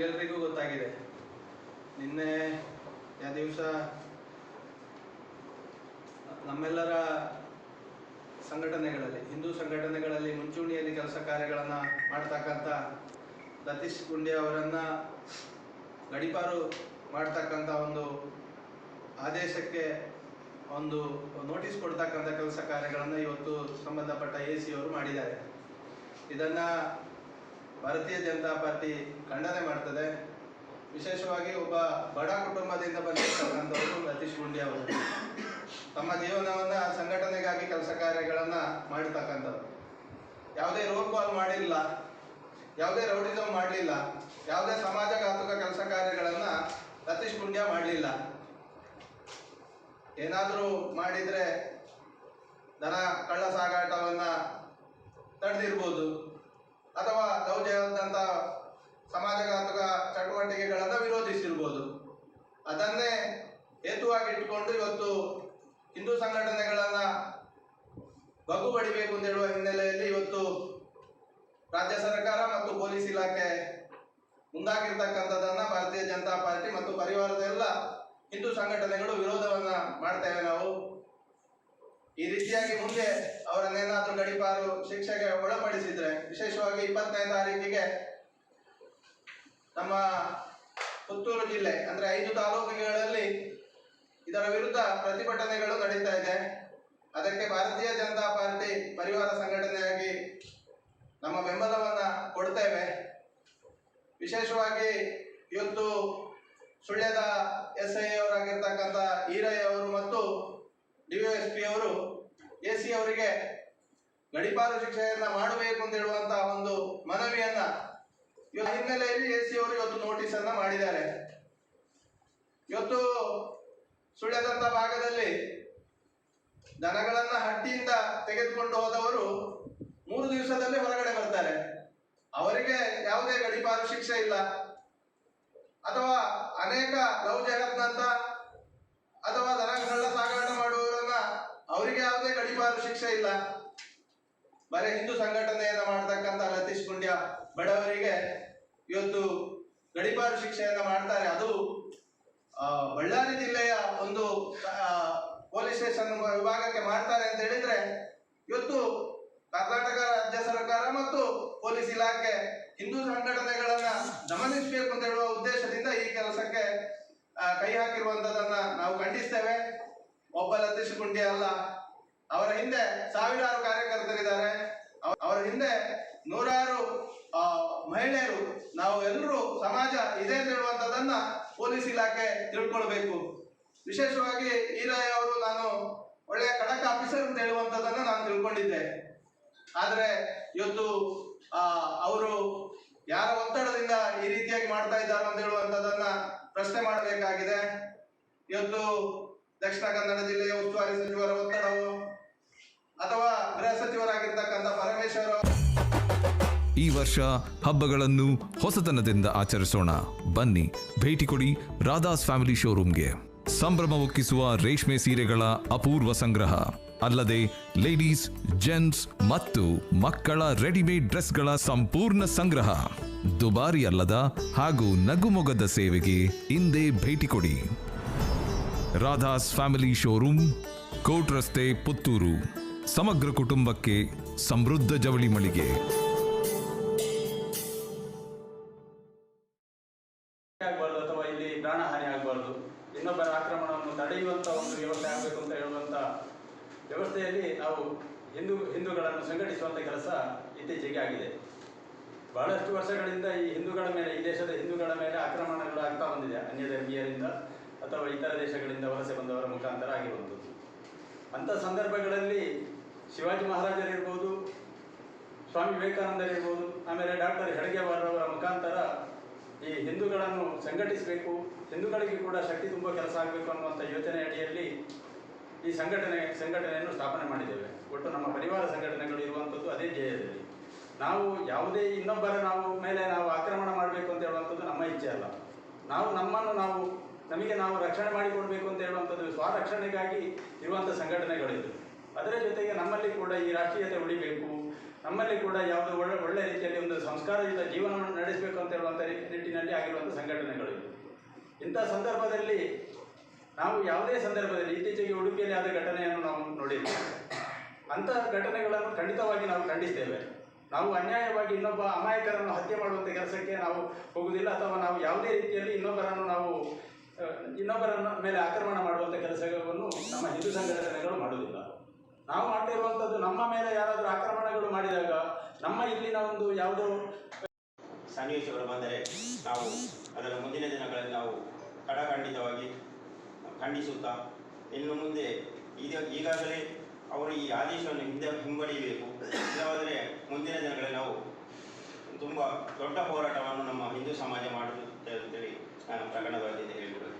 ತಮ್ಗೆಲ್ರಿಗೂ ಗೊತ್ತಾಗಿದೆ. ನಿನ್ನೆ ಆ ದಿವಸ ನಮ್ಮೆಲ್ಲರ ಸಂಘಟನೆಗಳಲ್ಲಿ, ಹಿಂದೂ ಸಂಘಟನೆಗಳಲ್ಲಿ ಮುಂಚೂಣಿಯಲ್ಲಿ ಕೆಲಸ ಕಾರ್ಯಗಳನ್ನು ಮಾಡ್ತಕ್ಕಂಥ ಲತೀಶ್ ಗುಂಡೆ ಅವರನ್ನು ಗಡಿಪಾರು ಮಾಡ್ತಕ್ಕಂಥ ಒಂದು ಆದೇಶಕ್ಕೆ ಒಂದು ನೋಟಿಸ್ ಕೊಡ್ತಕ್ಕಂಥ ಕೆಲಸ ಕಾರ್ಯಗಳನ್ನು ಇವತ್ತು ಸಂಬಂಧಪಟ್ಟ ಎ ಸಿ ಅವರು ಮಾಡಿದ್ದಾರೆ. ಇದನ್ನು ಭಾರತೀಯ ಜನತಾ ಪಾರ್ಟಿ ಖಂಡನೆ ಮಾಡ್ತದೆ. ವಿಶೇಷವಾಗಿ ಒಬ್ಬ ಬಡ ಕುಟುಂಬದಿಂದ ಬಂದಿರ್ತಕ್ಕಂಥವರು ರತೀಶ್ ಗುಂಡಿ ಅವರು. ತಮ್ಮ ಜೀವನವನ್ನ ಸಂಘಟನೆಗಾಗಿ ಕೆಲಸ ಕಾರ್ಯಗಳನ್ನು ಮಾಡತಕ್ಕಂಥವ್ರು. ಯಾವುದೇ ರೋಲ್ ಕಾಲ್ ಮಾಡಿಲ್ಲ, ಯಾವುದೇ ರೌಡಿಸಮ್ ಮಾಡಲಿಲ್ಲ, ಯಾವುದೇ ಸಮಾಜಘಾತುಕ ಕೆಲಸ ಕಾರ್ಯಗಳನ್ನು ರತೀಶ್ ಗುಂಡ್ಯ ಮಾಡಲಿಲ್ಲ. ಏನಾದರೂ ಮಾಡಿದರೆ ದನ ಕಳ್ಳ ಸಾಗಾಟವನ್ನ ತಡೆದಿರ್ಬೋದು. ಅಥವಾ ದೌರ್ಜನ್ಯದಂಥ ಸಮಾಜಘಾತುಕ ಚಟುವಟಿಕೆಗಳನ್ನು ವಿರೋಧಿಸಿರ್ಬೋದು. ಅದನ್ನೇ ಹೇತುವಾಗಿಟ್ಟುಕೊಂಡು ಇವತ್ತು ಹಿಂದೂ ಸಂಘಟನೆಗಳನ್ನು ಬಗ್ಗು ಬಡಿಬೇಕು ಅಂತ ಹೇಳುವ ಹಿನ್ನೆಲೆಯಲ್ಲಿ ಇವತ್ತು ರಾಜ್ಯ ಸರ್ಕಾರ ಮತ್ತು ಪೊಲೀಸ್ ಇಲಾಖೆ ಮುಂದಾಗಿರ್ತಕ್ಕಂಥದ್ದನ್ನ ಭಾರತೀಯ ಜನತಾ ಪಾರ್ಟಿ ಮತ್ತು ಪರಿವಾರದ ಎಲ್ಲ ಹಿಂದೂ ಸಂಘಟನೆಗಳು ವಿರೋಧವನ್ನ ಮಾಡ್ತೇವೆ ನಾವು. ಈ ರೀತಿಯಾಗಿ ಮುಂದೆ ಅವರನ್ನೇನಾದ್ರೂ ಗಡಿಪಾರು ಶಿಕ್ಷೆಗೆ ಒಳಪಡಿಸಿದ್ರೆ, ವಿಶೇಷವಾಗಿ ಇಪ್ಪತ್ತನೇ ತಾರೀಕಿಗೆ ನಮ್ಮ ಪುತ್ತೂರು ಜಿಲ್ಲೆ, ಅಂದ್ರೆ ಐದು ತಾಲೂಕುಗಳಲ್ಲಿ ಇದರ ವಿರುದ್ಧ ಪ್ರತಿಭಟನೆಗಳು ನಡೀತಾ ಇದೆ. ಅದಕ್ಕೆ ಭಾರತೀಯ ಜನತಾ ಪಾರ್ಟಿ ಪರಿವಾರ ಸಂಘಟನೆಯಾಗಿ ನಮ್ಮ ಬೆಂಬಲವನ್ನ ಕೊಡ್ತೇವೆ. ವಿಶೇಷವಾಗಿ ಇವತ್ತು ಸುಳ್ಯದ ಎಸ್ ಐ ಅವರಾಗಿರ್ತಕ್ಕಂಥ ಈರಯ್ಯ ಅವರು ಮತ್ತು ಪಿ ಅವರು, ಎ ಸಿ ಅವರಿಗೆ ಗಡಿಪಾರು ಶಿಕ್ಷೆಯನ್ನ ಮಾಡಬೇಕು ಅಂತ ಹೇಳುವಂತಹ ಒಂದು ಮನವಿಯನ್ನ ಹಿನ್ನೆಲೆಯಲ್ಲಿ ಎ ಸಿ ಅವರು ಇವತ್ತು ನೋಟಿಸ್ ಅನ್ನ ಮಾಡಿದ್ದಾರೆ. ಇವತ್ತು ಸುಳ್ಯದಂತ ಭಾಗದಲ್ಲಿ ದನಗಳನ್ನ ಹಟ್ಟಿಯಿಂದ ತೆಗೆದುಕೊಂಡು ಹೋದವರು ಮೂರು ದಿವಸದಲ್ಲಿ ಹೊರಗಡೆ ಬರ್ತಾರೆ. ಅವರಿಗೆ ಯಾವುದೇ ಗಡಿಪಾರು ಶಿಕ್ಷೆ ಇಲ್ಲ. ಅಥವಾ ಅನೇಕ ಲವ್ ಜಗತ್ನಂತ ಅಥವಾ ದನಗಳ ಸಾಗಾಟ ಅವರಿಗೆ ಯಾವುದೇ ಗಡಿಪಾರು ಶಿಕ್ಷೆ ಇಲ್ಲ. ಬರೀ ಹಿಂದೂ ಸಂಘಟನೆಯನ್ನ ಮಾಡತಕ್ಕಂತ ಲತೀಶ್ ಗುಂಡ್ಯ ಬಡವರಿಗೆ ಇವತ್ತು ಗಡಿಪಾರು ಶಿಕ್ಷೆಯನ್ನ ಮಾಡ್ತಾರೆ. ಅದು ಬಳ್ಳಾರಿ ಜಿಲ್ಲೆಯ ಒಂದು ಪೊಲೀಸ್ ಸ್ಟೇಷನ್ ವಿಭಾಗಕ್ಕೆ ಮಾಡ್ತಾರೆ ಅಂತ ಹೇಳಿದ್ರೆ ಇವತ್ತು ಕರ್ನಾಟಕ ರಾಜ್ಯ ಸರ್ಕಾರ ಮತ್ತು ಪೊಲೀಸ್ ಇಲಾಖೆ ಹಿಂದೂ ಸಂಘಟನೆಗಳನ್ನ ಗಮನಿಸಬೇಕು ಅಂತ ಹೇಳುವ ಉದ್ದೇಶದಿಂದ ಈ ಕೆಲಸಕ್ಕೆ ಕೈ ಹಾಕಿರುವಂತದನ್ನ ನಾವು ಖಂಡಿಸ್ತೇವೆ. ಒಬ್ಬ ಲತೀಶ್ ಗುಂಡಿ ಅಲ್ಲ. ಅವರ ಹಿಂದೆ ಸಾವಿರಾರು ಕಾರ್ಯಕರ್ತರಿದ್ದಾರೆ. ಅವರ ಹಿಂದೆ ನೂರಾರು ಮಹಿಳೆಯರು. ನಾವು ಎಲ್ಲರೂ ಸಮಾಜ ಇದೆ ಅಂತ ಹೇಳುವಂತದನ್ನ ಪೊಲೀಸ್ ಇಲಾಖೆ ತಿಳ್ಕೊಳ್ಬೇಕು. ವಿಶೇಷವಾಗಿ ಈರಯ್ಯ ಅವರು ನಾನು ಒಳ್ಳೆಯ ಖಡಕ್ ಆಫೀಸರ್ ಅಂತ ಹೇಳುವಂತದನ್ನ ನಾನು ತಿಳ್ಕೊಂಡಿದ್ದೆ. ಆದ್ರೆ ಇವತ್ತು ಅವರು ಯಾರ ಒತ್ತಡದಿಂದ ಈ ರೀತಿಯಾಗಿ ಮಾಡ್ತಾ ಇದ್ದಾರೆ ಅಂತ ಹೇಳುವಂತದನ್ನ ಪ್ರಶ್ನೆ ಮಾಡಬೇಕಾಗಿದೆ. ಇವತ್ತು ದಕ್ಷಿಣ ಕನ್ನಡ ಜಿಲ್ಲೆಯ ಉಸ್ತುವಾರಿ ಸಚಿವರ ಒತ್ತಡವು ಅಥವಾ ಗೃಹ ಸಚಿವರಾಗಿರ್ತಕ್ಕಂಥ ಪರಮೇಶ್ವರ್ ಈ ವರ್ಷ ಹಬ್ಬಗಳನ್ನು ಹೊಸತನದಿಂದ ಆಚರಿಸೋಣ. ಬನ್ನಿ, ಭೇಟಿ ಕೊಡಿ ರಾಧಾಸ್ ಫ್ಯಾಮಿಲಿ ಶೋರೂಮ್ಗೆ. ಸಂಭ್ರಮ ಒಕ್ಕಿಸುವ ರೇಷ್ಮೆ ಸೀರೆಗಳ ಅಪೂರ್ವ ಸಂಗ್ರಹ. ಅಲ್ಲದೆ ಲೇಡೀಸ್, ಜೆಂಟ್ಸ್ ಮತ್ತು ಮಕ್ಕಳ ರೆಡಿಮೇಡ್ ಡ್ರೆಸ್ಗಳ ಸಂಪೂರ್ಣ ಸಂಗ್ರಹ. ದುಬಾರಿ ಅಲ್ಲದ ಹಾಗೂ ನಗುಮೊಗದ ಸೇವೆಗೆ ಇಂದೇ ಭೇಟಿ ಕೊಡಿ. ರಾಧಾಸ್ ಫ್ಯಾಮಿಲಿ ಶೋರೂಮ್, ಕೋಟ್ ರಸ್ತೆ, ಪುತ್ತೂರು. ಸಮಗ್ರ ಕುಟುಂಬಕ್ಕೆ ಸಮೃದ್ಧ ಜವಳಿ ಮಳಿಗೆ. ಆಗಬಾರ್ದು ಅಥವಾ ಇಲ್ಲಿ ಪ್ರಾಣಹಾನಿ ಆಗಬಾರ್ದು. ಇನ್ನೊಬ್ಬರ ಆಕ್ರಮಣವನ್ನು ತಡೆಯುವಂತ ಒಂದು ವ್ಯವಸ್ಥೆ ಆಗಬೇಕು ಅಂತ ಹೇಳುವಂತ ವ್ಯವಸ್ಥೆಯಲ್ಲಿ ನಾವು ಹಿಂದೂ, ಹಿಂದೂಗಳನ್ನು ಸಂಘಟಿಸುವಂತ ಕೆಲಸ ಇತ್ತೀಚೆಗೆ ಆಗಿದೆ. ಬಹಳಷ್ಟು ವರ್ಷಗಳಿಂದ ಈ ಹಿಂದೂಗಳ ಮೇಲೆ, ಈ ದೇಶದ ಹಿಂದೂಗಳ ಮೇಲೆ ಆಕ್ರಮಣಗಳು ಆಗ್ತಾ ಬಂದಿದೆ ಅನ್ಯ ಧರ್ಮೀಯರಿಂದ ಅಥವಾ ಇತರ ದೇಶಗಳಿಂದ ವಲಸೆ ಬಂದವರ ಮುಖಾಂತರ ಆಗಿರುವಂಥದ್ದು ಅಂಥ ಸಂದರ್ಭಗಳಲ್ಲಿ ಶಿವಾಜಿ ಮಹಾರಾಜರಿರ್ಬೋದು, ಸ್ವಾಮಿ ವಿವೇಕಾನಂದರಿರ್ಬೋದು, ಆಮೇಲೆ ಡಾಕ್ಟರ್ ಹೆಡಗೆವಾರವರ ಮುಖಾಂತರ ಈ ಹಿಂದೂಗಳನ್ನು ಸಂಘಟಿಸಬೇಕು, ಹಿಂದೂಗಳಿಗೆ ಕೂಡ ಶಕ್ತಿ ತುಂಬ ಕೆಲಸ ಆಗಬೇಕು ಅನ್ನುವಂಥ ಯೋಚನೆ ಅಡಿಯಲ್ಲಿ ಈ ಸಂಘಟನೆ, ಸಂಘಟನೆಯನ್ನು ಸ್ಥಾಪನೆ ಮಾಡಿದ್ದೇವೆ. ಒಟ್ಟು ನಮ್ಮ ಪರಿವಾರ ಸಂಘಟನೆಗಳು ಇರುವಂಥದ್ದು ಅದೇ ಧ್ಯೇಯದಲ್ಲಿ. ನಾವು ಯಾವುದೇ ಇನ್ನೊಬ್ಬರ ನಾವು ಮೇಲೆ ನಾವು ಆಕ್ರಮಣ ಮಾಡಬೇಕು ಅಂತ ಹೇಳುವಂಥದ್ದು ನಮ್ಮ ಇಚ್ಛೆ ಅಲ್ಲ. ನಾವು ನಮ್ಮನ್ನು ನಾವು ನಮಗೆ ನಾವು ರಕ್ಷಣೆ ಮಾಡಿಕೊಡ್ಬೇಕು ಅಂತ ಹೇಳುವಂಥದ್ದು ಸ್ವರಕ್ಷಣೆಗಾಗಿ ಇರುವಂಥ ಸಂಘಟನೆಗಳಿವೆ ಅದರ ಜೊತೆಗೆ ನಮ್ಮಲ್ಲಿ ಕೂಡ ಈ ರಾಷ್ಟ್ರೀಯತೆ ಉಳಿಬೇಕು. ನಮ್ಮಲ್ಲಿ ಕೂಡ ಯಾವುದು ಒಳ್ಳೆ ಒಳ್ಳೆ ರೀತಿಯಲ್ಲಿ ಒಂದು ಸಂಸ್ಕಾರಯುತ ಜೀವನವನ್ನು ನಡೆಸಬೇಕು ಅಂತ ಹೇಳುವಂಥ ನಿಟ್ಟಿನಲ್ಲಿ ಆಗಿರುವಂಥ ಸಂಘಟನೆಗಳಿವೆ. ಇಂಥ ಸಂದರ್ಭದಲ್ಲಿ ನಾವು ಯಾವುದೇ ಸಂದರ್ಭದಲ್ಲಿ ಇತ್ತೀಚೆಗೆ ಉಡುಪಿಯಲ್ಲಿ ಆದ ಘಟನೆಯನ್ನು ನಾವು ನೋಡಿದ್ದೇವೆ ಅಂತಹ ಘಟನೆಗಳನ್ನು ಖಂಡಿತವಾಗಿ ನಾವು ಖಂಡಿಸ್ತೇವೆ. ನಾವು ಅನ್ಯಾಯವಾಗಿ ಇನ್ನೊಬ್ಬ ಅಮಾಯಕರನ್ನು ಹತ್ಯೆ ಮಾಡುವಂಥ ಕೆಲಸಕ್ಕೆ ನಾವು ಹೋಗುವುದಿಲ್ಲ ಅಥವಾ ನಾವು ಯಾವುದೇ ರೀತಿಯಲ್ಲಿ ಇನ್ನೊಬ್ಬರನ್ನು ನಾವು ಆ, ಇನ್ನೊಬ್ಬರ ಮೇಲೆ ಆಕ್ರಮಣ ಮಾಡುವಂಥ ಕೆಲಸಗಳನ್ನು ನಮ್ಮ ಹಿಂದೂ ಸಂಘಟನೆಗಳು ಮಾಡುವುದಿಲ್ಲ. ನಾವು ಮಾಡ್ತಿರುವಂಥದ್ದು ನಮ್ಮ ಮೇಲೆ ಯಾರಾದರೂ ಆಕ್ರಮಣಗಳು ಮಾಡಿದಾಗ ನಮ್ಮ ಇಲ್ಲಿನ ಒಂದು ಯಾವುದೋ ಸನ್ನಿವೇಶಗಳು ಬಂದರೆ ನಾವು ಅದರ ಮುಂದಿನ ದಿನಗಳಲ್ಲಿ ನಾವು ಕಡಖಂಡಿತವಾಗಿ ಖಂಡಿಸುತ್ತಾ ಇನ್ನು ಮುಂದೆ ಈಗ ಈಗಾಗಲೇ ಅವರು ಈ ಆದೇಶವನ್ನು ಹಿಂದೆ ಹಿಂಬಡಿಯಬೇಕು. ಇಲ್ಲವಾದರೆ ಮುಂದಿನ ದಿನಗಳಲ್ಲಿ ನಾವು ತುಂಬ ದೊಡ್ಡ ಹೋರಾಟವನ್ನು ನಮ್ಮ ಹಿಂದೂ ಸಮಾಜ ಮಾಡುತ್ತೆ ಅಂತೇಳಿ ganador de Tigre